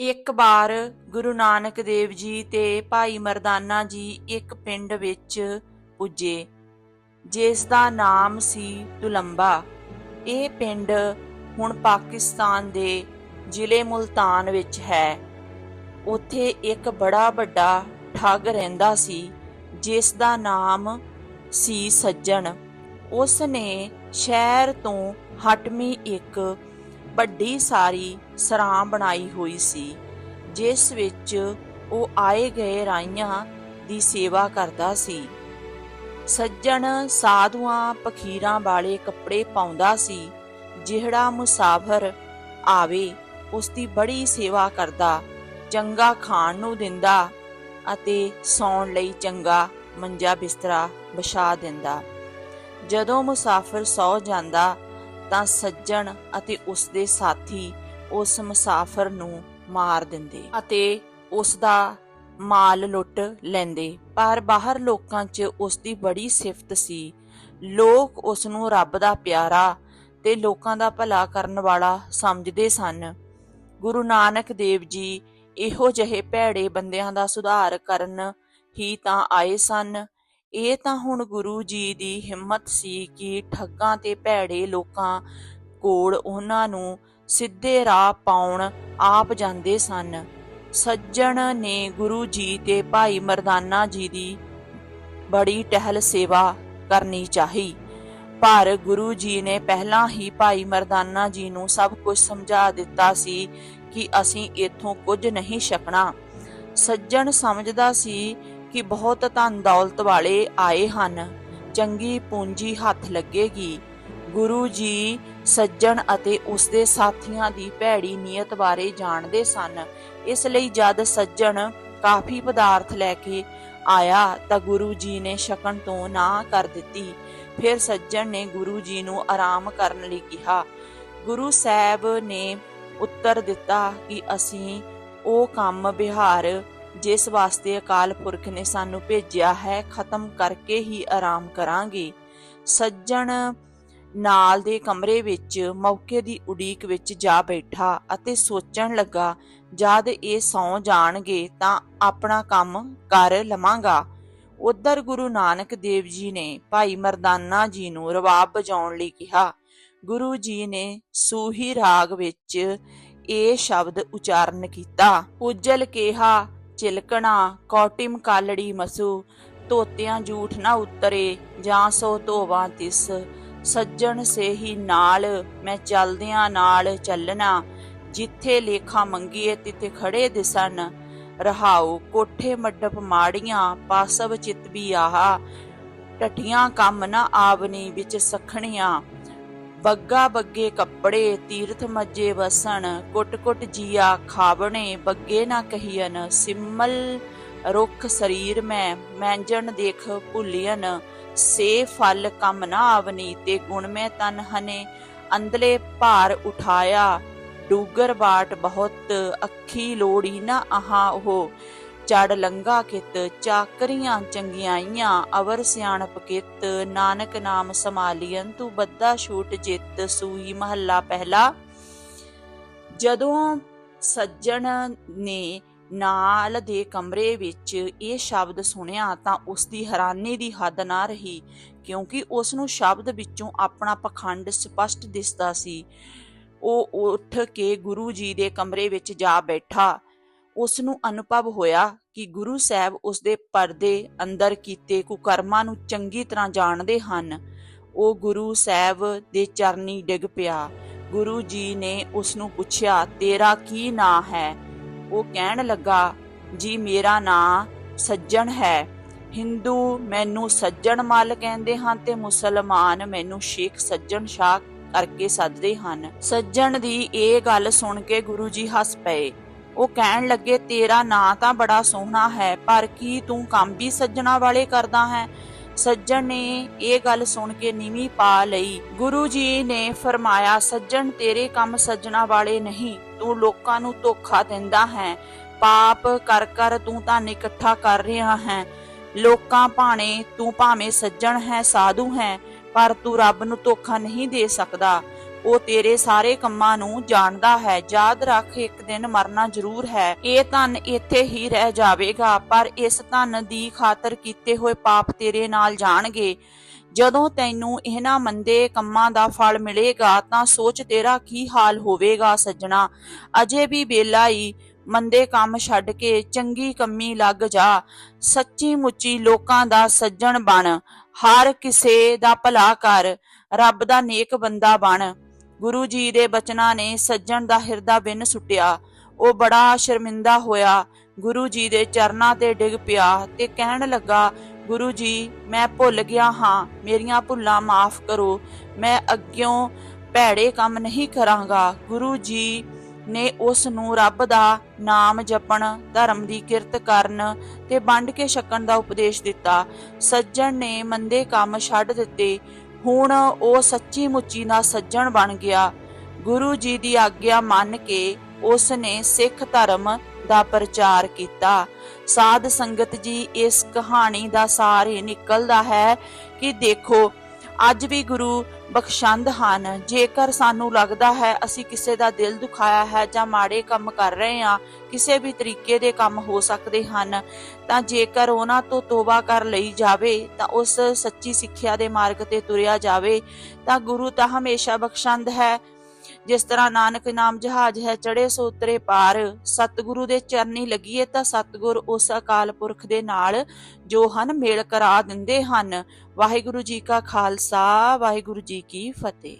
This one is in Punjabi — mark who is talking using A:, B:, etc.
A: ਇੱਕ ਵਾਰ ਗੁਰੂ ਨਾਨਕ ਦੇਵ ਜੀ ਤੇ ਭਾਈ ਮਰਦਾਨਾ ਜੀ ਇੱਕ ਪਿੰਡ ਵਿੱਚ ਪੁੱਜੇ, ਜਿਸ ਦਾ ਨਾਮ ਸੀ ਤੁਲੰਬਾ ਇਹ ਪਿੰਡ ਹੁਣ ਪਾਕਿਸਤਾਨ ਦੇ ਜ਼ਿਲ੍ਹੇ ਮੁਲਤਾਨ ਵਿੱਚ ਹੈ। ਉੱਥੇ ਇੱਕ ਬੜਾ ਵੱਡਾ ਠੱਗ ਰਹਿੰਦਾ ਸੀ, ਜਿਸ ਦਾ ਨਾਮ ਸੀ ਸੱਜਣ। ਉਸ ਨੇ ਸ਼ਹਿਰ ਤੋਂ ਹਟਮੀ ਇੱਕ ਵੱਡੀ ਸਾਰੀ ਸਰਾਂ ਬਣਾਈ ਹੋਈ ਸੀ, ਜਿਸ ਵਿੱਚ ਉਹ ਆਏ ਗਏ ਰਾਈਆਂ ਦੀ ਸੇਵਾ ਕਰਦਾ ਸੀ। ਸੱਜਣ ਸਾਧੂਆਂ ਪਖੀਰਾਂ ਵਾਲੇ ਕੱਪੜੇ ਪਾਉਂਦਾ ਸੀ, ਜਿਹੜਾ ਮੁਸਾਫਰ ਆਵੇ ਉਸ ਦੀ ਬੜੀ ਸੇਵਾ ਕਰਦਾ, ਚੰਗਾ ਖਾਣ ਨੂੰ ਦਿੰਦਾ ਅਤੇ ਸੌਣ ਲਈ ਚੰਗਾ ਮੰਜਾ ਬਿਸਤਰਾ ਵਿਛਾ ਦਿੰਦਾ। ਜਦੋਂ ਮੁਸਾਫਰ ਸੌ ਜਾਂਦਾ ਤਾਂ ਸੱਜਣ ਅਤੇ ਉਸ ਦੇ ਸਾਥੀ ਉਸ ਮੁਸਾਫਰ ਨੂੰ ਮਾਰ ਦਿੰਦੇ ਅਤੇ ਉਸ ਦਾ ਮਾਲ ਲੁੱਟ ਲੈਂਦੇ। ਪਰ ਬਾਹਰ ਲੋਕਾਂ 'ਚ ਉਸ ਦੀ ਬੜੀ ਸਿਫਤ ਸੀ। ਲੋਕ ਉਸ ਨੂੰ ਰੱਬ ਦਾ ਪਿਆਰਾ ਤੇ ਲੋਕਾਂ ਦਾ ਭਲਾ ਕਰਨ ਵਾਲਾ ਸਮਝਦੇ ਸਨ। ਗੁਰੂ ਨਾਨਕ ਦੇਵ ਜੀ ਇਹੋ ਜਿਹੇ ਭੈੜੇ ਬੰਦਿਆਂ ਦਾ ਸੁਧਾਰ ਕਰਨ ਹੀ ਤਾਂ ਆਏ ਸਨ। ਇਹ ਤਾਂ ਹੁਣ ਗੁਰੂ ਜੀ ਦੀ ਹਿੰਮਤ ਸੀ ਕਿ ਠੱਗਾਂ ਤੇ ਭੈੜੇ ਲੋਕਾਂ ਕੋਲ ਉਹਨਾਂ ਨੂੰ ਸਿੱਧੇ ਰਾਹ ਪਾਉਣ ਆਪ ਜਾਂਦੇ ਸਨ। ਸੱਜਣ ਨੇ ਗੁਰੂ ਜੀ ਤੇ ਭਾਈ ਮਰਦਾਨਾ ਜੀ ਦੀ ਬੜੀ ਟਹਿਲ ਸੇਵਾ ਕਰਨੀ ਚਾਹੀ। ਪਰ ਗੁਰੂ ਜੀ ਨੇ ਪਹਿਲਾਂ ਹੀ ਭਾਈ ਮਰਦਾਨਾ ਜੀ ਨੂੰ ਸਭ ਕੁਝ ਸਮਝਾ ਦਿੱਤਾ ਸੀ ਕਿ ਅਸੀਂ ਇਥੋਂ ਕੁਝ ਨਹੀਂ ਛਕਣਾ। ਸੱਜਣ ਸਮਝਦਾ ਸੀ ਕਿ ਬਹੁਤ ਧਨ ਦੌਲਤ ਵਾਲੇ ਆਏ ਹਨ। ਚੰਗੀ ਪੂੰਜੀ ਹੱਥ ਲੱਗੇਗੀ। ਗੁਰੂ ਜੀ ਸੱਜਣ ਅਤੇ ਉਸ ਦੇ ਸਾਥੀਆਂ ਦੀ ਭੈੜੀ ਨੀਅਤ ਬਾਰੇ ਜਾਣਦੇ ਸਨ। ਇਸ ਲਈ ਜਦ ਸੱਜਣ ਕਾਫੀ ਪਦਾਰਥ ਲੈ ਕੇ ਆਇਆ ਤਾਂ ਗੁਰੂ ਜੀ ਨੇ ਛਕਣ ਤੋਂ ਨਾ ਕਰ ਦਿੱਤੀ। ਫਿਰ ਸੱਜਣ ਨੇ ਗੁਰੂ ਜੀ ਨੂੰ ਆਰਾਮ ਕਰਨ ਲਈ ਕਿਹਾ। ਗੁਰੂ ਸਾਹਿਬ ਨੇ ਉੱਤਰ ਦਿੱਤਾ ਕਿ ਅਸੀਂ ਉਹ ਕੰਮ ਵਿਹਾਰ ਜਿਸ ਵਾਸਤੇ ਅਕਾਲ ਪੁਰਖ ਨੇ ਸਾਨੂੰ ਭੇਜਿਆ ਹੈ, ਖਤਮ ਕਰਕੇ ਹੀ ਆਰਾਮ ਕਰਾਂਗੇ। ਸੱਜਣ ਨਾਲ ਦੇ ਕਮਰੇ ਵਿੱਚ ਮੌਕੇ ਦੀ ਉਡੀਕ ਵਿੱਚ ਜਾ ਬੈਠਾ ਅਤੇ ਸੋਚਣ ਲੱਗਾ, ਜਦ ਇਹ ਸੌ ਜਾਣਗੇ ਤਾਂ ਆਪਣਾ ਕੰਮ ਕਰ ਲਵਾਂਗਾ। ਉਧਰ ਗੁਰੂ ਨਾਨਕ ਦੇਵ ਜੀ ਨੇ ਭਾਈ ਮਰਦਾਨਾ ਜੀ ਨੂੰ ਰਵਾਬ ਬਜਾਉਣ ਲਈ ਕਿਹਾ। ਗੁਰੂ ਜੀ ਨੇ ਸੂਹੀ ਰਾਗ ਵਿੱਚ ਇਹ ਸ਼ਬਦ ਉਚਾਰਨ ਕੀਤਾ। ਉਜਲ ਕਿਹਾ ਚਿਲਕਣਾ ਕੋਟਿਮ ਕਾਲੜੀ ਮਸੂ ਤੋਤਿਆਂ ਝੂਠ ਨਾ ਉਤਰੇ, ਜਾਂ ਸੋ ਧੋਵਾਂ ਤਿਸ। ਸੱਜਣ ਸੇ ਨਾਲ, ਮੈਂ ਚਲਦਿਆਂ ਨਾਲ ਚੱਲਣਾ, ਜਿੱਥੇ ਲੇਖਾ ਮੰਗੀਏ ਤਿੱਥੇ ਖੜੇ ਦਿਸਣ। ਰਹਾਉ ਕੋਠੇ ਮੱਡਪ ਮਾੜੀਆਂ, ਪਾਸਵ ਚਿਤ ਵੀ ਆਹਾ। ਟਟੀਆਂ ਕੰਮ ਨਾ ਆਵਨੀ ਵਿੱਚ ਸਖਣੀਆਂ। ਬੱਗਾ ਬੱਗੇ ਕੱਪੜੇ ਤੀਰਥ ਮੱਜੇ ਵਸਣ ਕੁੱਟ ਕੁੱਟ ਜੀਆ ਖਾਵਣੇ, ਬੱਗੇ ਨਾ ਕਹੀਨ ਸਿਮਲ ਰੁੱਖ ਸਰੀਰ ਮੈਂ, ਮੈਂਜਣ ਦੇਖ ਭੁੱਲੀਨ ਸੇ ਫਲ ਕੰਮ ਨਾ ਆਵਨੀ, ਤੇ ਗੁਣ ਮੈਂ ਤਨ ਹਨੇ, ਅੰਦਲੇ ਭਾਰ ਉਠਾਇਆ, ਡੂਗਰ ਬਾਟ ਬਹੁਤ, ਅੱਖੀ ਲੋੜੀ ਨਾ ਆਹਾ ਉਹ ਚੜ ਲੰਗਾ ਕਿਤ, ਚਾਕਰੀਆਂ ਚੰਗਿਆਈਆਂ, ਅਵਰ ਸਿਆਣਪ ਕਿਤ, ਨਾਨਕ ਨਾਮ ਸਮਾਲੀਨ ਤੂੰ ਬੱਦਾ ਛੂਟ ਜਿੱਤ, ਸੂਈ ਮਹੱਲਾ ਪਹਿਲਾ। ਜਦੋਂ ਸੱਜਣ ਨੇ ਨਾਲ ਦੇ ਕਮਰੇ ਵਿੱਚ ਇਹ ਸ਼ਬਦ ਸੁਣਿਆ ਤਾਂ ਉਸ ਦੀ ਹੈਰਾਨੀ ਦੀ ਹੱਦ ਨਾ ਰਹੀ, ਕਿਉਂਕਿ ਉਸ ਨੂੰ ਸ਼ਬਦ ਵਿੱਚੋਂ ਆਪਣਾ ਪਖੰਡ ਸਪਸ਼ਟ ਦਿਸਦਾ ਸੀ। ਉਹ ਉੱਠ ਕੇ ਗੁਰੂ ਜੀ ਦੇ ਕਮਰੇ ਵਿੱਚ ਜਾ ਬੈਠਾ। ਉਸ ਨੂੰ ਅਨੁਭਵ ਹੋਇਆ ਕਿ ਗੁਰੂ ਸਾਹਿਬ ਉਸ ਦੇ ਪਰਦੇ ਅੰਦਰ ਕੀਤੇ ਕੁਕਰਮਾਂ ਨੂੰ ਚੰਗੀ ਤਰ੍ਹਾਂ ਜਾਣਦੇ ਹਨ। ਉਹ ਗੁਰੂ ਸਾਹਿਬ ਦੇ ਚਰਨੀ ਡਿੱਗ ਪਿਆ। ਗੁਰੂ ਜੀ ਨੇ ਉਸ ਨੂੰ ਪੁੱਛਿਆ, ਤੇਰਾ ਕੀ ਨਾਂ ਹੈ? ਉਹ ਕਹਿਣ ਲੱਗਾ, ਜੀ, ਮੇਰਾ ਨਾਂ ਸੱਜਣ ਹੈ। ਹਿੰਦੂ ਮੈਨੂੰ ਸੱਜਣ ਮੱਲ ਕਹਿੰਦੇ ਹਨ ਤੇ ਮੁਸਲਮਾਨ ਮੈਨੂੰ ਸ਼ੇਖ ਸੱਜਣ ਸ਼ਾਹ ਕਰਕੇ ਸੱਦਦੇ ਹਨ। ਸੱਜਣ ਦੀ ਇਹ ਗੱਲ ਸੁਣ ਕੇ ਗੁਰੂ ਜੀ ਹੱਸ ਪਏ। ਉਹ ਕਹਿਣ ਲੱਗੇ, ਤੇਰਾ ਨਾਂ ਤਾਂ ਬੜਾ ਸੋਹਣਾ ਹੈ, ਪਰ ਕੀ ਤੂੰ ਕੰਮ ਵੀ ਸੱਜਣਾ ਵਾਲੇ ਕਰਦਾ ਹੈ? ਸੱਜਣ ਨੇ ਇਹ ਗੱਲ ਸੁਣ ਕੇ ਨੀਵੀਂ ਪਾ ਲਈ। ਗੁਰੂ ਜੀ ਨੇ ਫਰਮਾਇਆ, ਸੱਜਣ, ਤੇਰੇ ਕੰਮ ਸੱਜਣਾ ਵਾਲੇ ਨਹੀਂ, ਤੂੰ ਲੋਕਾਂ ਨੂੰ ਧੋਖਾ ਦਿੰਦਾ ਹੈ। ਪਾਪ ਕਰ ਕਰ ਤੂੰ ਤਾਂ ਇਕੱਠਾ ਕਰ ਰਿਹਾ ਹੈ। ਲੋਕਾਂ ਭਾਣੇ ਤੂੰ ਭਾਵੇਂ ਸੱਜਣ ਹੈ, ਸਾਧੂ ਹੈ, ਪਰ ਤੂੰ ਰੱਬ ਨੂੰ ਧੋਖਾ ਨਹੀਂ ਦੇ ਸਕਦਾ। ਉਹ ਤੇਰੇ ਸਾਰੇ ਕੰਮਾਂ ਨੂੰ ਜਾਣਦਾ ਹੈ। ਯਾਦ ਰੱਖ, ਇੱਕ ਦਿਨ ਮਰਨਾ ਜ਼ਰੂਰ ਹੈ। ਇਹ ਧਨ ਇੱਥੇ ਹੀ ਰਹਿ ਜਾਵੇਗਾ, ਪਰ ਇਸ ਧਨ ਦੀ ਖਾਤਰ ਕੀਤੇ ਹੋਏ ਪਾਪ ਤੇਰੇ ਨਾਲ ਜਾਣਗੇ। ਜਦੋਂ ਤੈਨੂੰ ਇਹਨਾਂ ਮੰਦੇ ਕੰਮਾਂ ਦਾ ਫਲ ਮਿਲੇਗਾ, ਤਾਂ ਸੋਚ ਤੇਰਾ ਕੀ ਹਾਲ ਹੋਵੇਗਾ ਸੱਜਣਾ। ਅਜੇ ਵੀ ਵੇਲਾ ਹੀ ਮੰਦੇ ਕੰਮ ਛੱਡ ਕੇ ਚੰਗੀ ਕੰਮੀ ਲੱਗ ਜਾ। ਸੱਚੀ ਮੁੱਚੀ ਲੋਕਾਂ ਦਾ ਸੱਜਣ ਬਣ। ਹਰ ਕਿਸੇ ਦਾ ਭਲਾ ਕਰ। ਰੱਬ ਦਾ ਨੇਕ ਬੰਦਾ ਬਣ। ਗੁਰੂ ਜੀ ਦੇ ਬਚਨਾਂ ਨੇ ਸੱਜਣ ਦਾ ਹਿਰਦਾ ਬਿਨ ਸੁੱਟਿਆ। ਉਹ ਬੜਾ ਸ਼ਰਮਿੰਦਾ ਹੋਇਆ। ਗੁਰੂ ਜੀ ਦੇ ਚਰਨਾਂ ਤੇ ਡਿੱਗ ਪਿਆ ਤੇ ਕਹਿਣ ਲੱਗਾ, ਗੁਰੂ ਜੀ, ਮੈਂ ਭੁੱਲ ਗਿਆ ਹਾਂ। ਮੇਰੀਆਂ ਭੁੱਲਾਂ ਮਾਫ ਕਰੋ। ਮੈਂ ਅੱਗਿਓਂ ਭੈੜੇ ਕੰਮ ਨਹੀਂ ਕਰਾਂਗਾ। ਗੁਰੂ ਜੀ ਨੇ ਉਸ ਨੂੰ ਰੱਬ ਦਾ ਨਾਮ ਜਪਣ, ਧਰਮ ਦੀ ਕਿਰਤ ਕਰਨ ਤੇ ਵੰਡ ਕੇ ਛਕਣ ਦਾ ਉਪਦੇਸ਼ ਦਿੱਤਾ। ਸੱਜਣ ਨੇ ਮੰਦੇ ਕੰਮ ਛੱਡ ਦਿੱਤੇ। ਹੁਣ ਉਹ ਸੱਚੀ ਮੁੱਚੀ ਦਾ ਸੱਜਣ ਬਣ ਗਿਆ। ਗੁਰੂ ਜੀ ਦੀ ਆਗਿਆ ਮੰਨ ਕੇ ਉਸ ਨੇ ਸਿੱਖ ਧਰਮ ਦਾ ਪ੍ਰਚਾਰ ਕੀਤਾ। ਸਾਧ ਸੰਗਤ ਜੀ, ਇਸ ਕਹਾਣੀ ਦਾ ਸਾਰ ਇਹ ਨਿਕਲਦਾ ਹੈ ਕਿ ਦੇਖੋ ਅੱਜ ਵੀ ਗੁਰੂ ਬਖਸ਼ੰਦ ਹਨ। ਜੇਕਰ ਸਾਨੂੰ ਲੱਗਦਾ ਹੈ ਅਸੀਂ ਕਿਸੇ ਦਾ ਦਿਲ ਦੁਖਾਇਆ ਹੈ ਜਾਂ ਮਾੜੇ ਕੰਮ ਕਰ ਰਹੇ ਹਾਂ, ਕਿਸੇ ਵੀ ਤਰੀਕੇ ਦੇ ਕੰਮ ਹੋ ਸਕਦੇ ਹਨ, ਤਾਂ ਜੇਕਰ ਉਹਨਾਂ ਤੋਂ ਤੋਬਾ ਕਰ ਲਈ ਜਾਵੇ, ਤਾਂ ਉਸ ਸੱਚੀ ਸਿੱਖਿਆ ਦੇ ਮਾਰਗ ਤੇ ਤੁਰਿਆ ਜਾਵੇ, ਤਾਂ ਗੁਰੂ ਤਾਂ ਹਮੇਸ਼ਾ ਬਖਸ਼ੰਦ ਹੈ। ਜਿਸ ਤਰ੍ਹਾਂ ਨਾਨਕ ਨਾਮ ਜਹਾਜ਼ ਹੈ ਚੜੇ ਸੋ ਉਤਰੇ ਪਾਰ। ਸਤਿਗੁਰੂ ਦੇ ਚਰਨੀ ਲੱਗੀਏ ਤਾਂ ਸਤਿਗੁਰ ਉਸ ਅਕਾਲ ਪੁਰਖ ਦੇ ਨਾਲ ਜੋ ਹਨ ਮੇਲ ਕਰਾ ਦਿੰਦੇ ਹਨ। ਵਾਹਿਗੁਰੂ ਜੀ ਕਾ ਖਾਲਸਾ, ਵਾਹਿਗੁਰੂ ਜੀ ਕੀ ਫਤਿਹ।